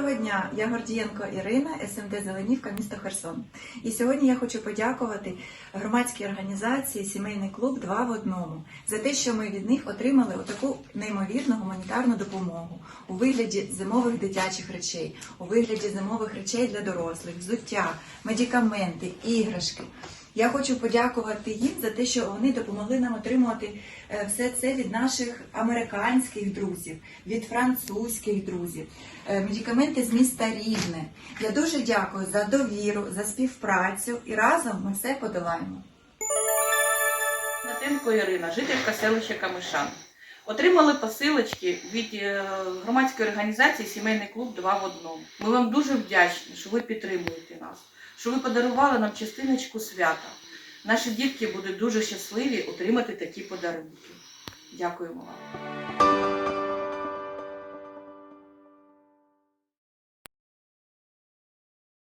Доброго дня, я Гордієнко Ірина, СМД Зеленівка, місто Херсон. І сьогодні я хочу подякувати громадській організації Сімейний клуб Два в одному за те, що ми від них отримали таку неймовірну гуманітарну допомогу у вигляді зимових дитячих речей, у вигляді зимових речей для дорослих, взуття, медикаменти, іграшки. Я хочу подякувати їм за те, що вони допомогли нам отримувати е, все це від наших американських друзів, від французьких друзів, е, медикаменти з міста Рівне. Я дуже дякую за довіру, за співпрацю і разом ми все подолаємо. Натенко Ірина, жителька селища Камишан. Отримали посилочки від е, громадської організації Сімейний клуб Два в одному. Ми вам дуже вдячні, що ви підтримуєте нас, що ви подарували нам частиночку свята. Наші дітки будуть дуже щасливі отримати такі подарунки. Дякуємо вам.